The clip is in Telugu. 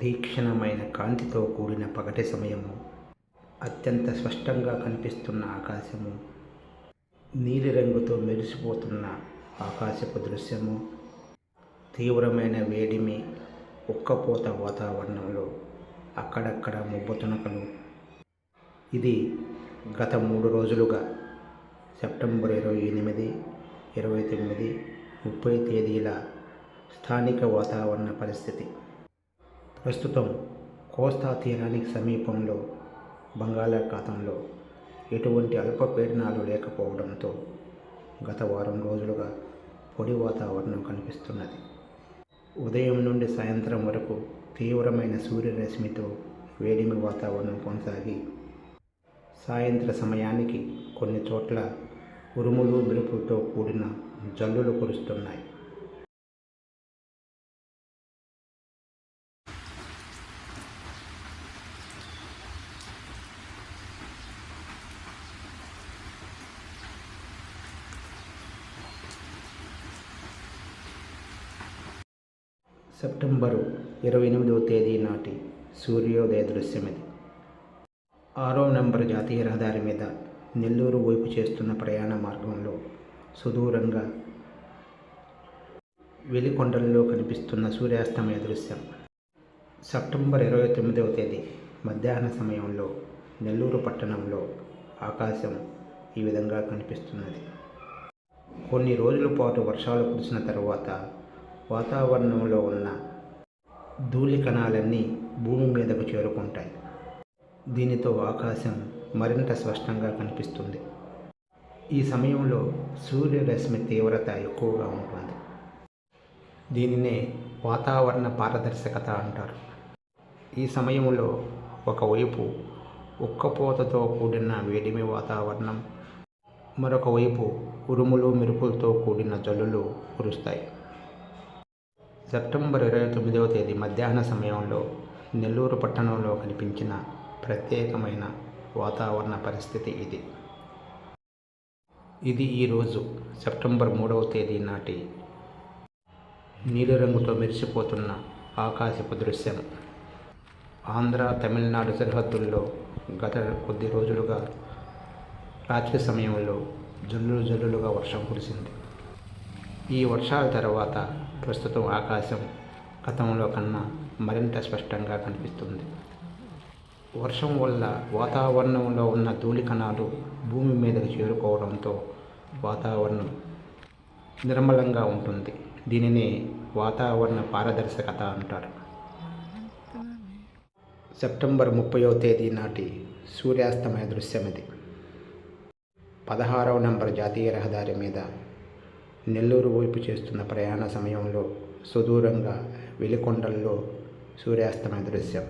తీక్షణమైన కాంతితో కూడిన పగటి సమయము. అత్యంత స్పష్టంగా కనిపిస్తున్న ఆకాశము. నీలిరంగుతో మెరిసిపోతున్న ఆకాశపు దృశ్యము. తీవ్రమైన వేడిమి ఉక్కపోత వాతావరణంలో అక్కడక్కడ ముబ్బు తునకలు. ఇది గత మూడు రోజులుగా సెప్టెంబర్ ఇరవై ఎనిమిది ఇరవై తొమ్మిది ముప్పై తేదీల స్థానిక వాతావరణ పరిస్థితి. ప్రస్తుతం కోస్తా తీరానికి సమీపంలో బంగాళాఖాతంలో ఎటువంటి అల్పపీడనాలు లేకపోవడంతో గత వారం రోజులుగా పొడి వాతావరణం కనిపిస్తున్నది. ఉదయం నుండి సాయంత్రం వరకు తీవ్రమైన సూర్యరశ్మితో వేడిమి వాతావరణం కొనసాగి సాయంత్ర సమయానికి కొన్ని చోట్ల ఉరుములు మెరుపులతో కూడిన జల్లులు కురుస్తున్నాయి. సెప్టెంబరు ఇరవై ఎనిమిదవ తేదీ నాటి సూర్యోదయ దృశ్యం ఇది ఆరో నెంబర్ జాతీయ రహదారి మీద నెల్లూరు వైపు చేస్తున్న ప్రయాణ మార్గంలో సుదూరంగా వెలికొండలలో కనిపిస్తున్న సూర్యాస్తమయ దృశ్యం. సెప్టెంబర్ ఇరవై తొమ్మిదవ తేదీ మధ్యాహ్న సమయంలో నెల్లూరు పట్టణంలో ఆకాశం ఈ విధంగా కనిపిస్తున్నది. కొన్ని రోజుల పాటు వర్షాలు కురిసిన తర్వాత వాతావరణంలో ఉన్న ధూళి కణాలన్నీ భూమి మీదకు చేరుకుంటాయి. దీనితో ఆకాశం మరింత స్పష్టంగా కనిపిస్తుంది. ఈ సమయంలో సూర్యరశ్మి తీవ్రత ఎక్కువగా ఉంటుంది. దీనినే వాతావరణ పారదర్శకత అంటారు. ఈ సమయంలో ఒకవైపు ఉక్కపోతతో కూడిన వేడిమి వాతావరణం మరొకవైపు ఉరుములు మెరుపులతో కూడిన జల్లులు కురుస్తాయి. సెప్టెంబర్ ఇరవై తొమ్మిదవ తేదీ మధ్యాహ్న సమయంలో నెల్లూరు పట్టణంలో కనిపించిన ప్రత్యేకమైన వాతావరణ పరిస్థితి ఇది. ఇది ఈరోజు సెప్టెంబర్ మూడవ తేదీ నాటి నీలిరంగుతో మెరిసిపోతున్న ఆకాశపు దృశ్యం. ఆంధ్ర తమిళనాడు సరిహద్దుల్లో గత కొద్ది రోజులుగా రాత్రి సమయంలో జల్లులు జల్లులుగా వర్షం కురిసింది. ఈ వర్షాల తర్వాత ప్రస్తుతం ఆకాశం గతంలో కన్నా మరింత స్పష్టంగా కనిపిస్తుంది. వర్షం వల్ల వాతావరణంలో ఉన్న ధూళి కణాలు భూమి మీదకి చేరుకోవడంతో వాతావరణం నిర్మలంగా ఉంటుంది. దీనిని వాతావరణ పారదర్శకత అంటారు. సెప్టెంబర్ ముప్పైవ తేదీ నాటి సూర్యాస్తమయ దృశ్యం ఇది పదహారవ నంబర్ జాతీయ రహదారి మీద నెల్లూరు వైపు చేస్తున్న ప్రయాణ సమయంలో సుదూరంగా వెలికొండల్లో సూర్యాస్తమయ దృశ్యం.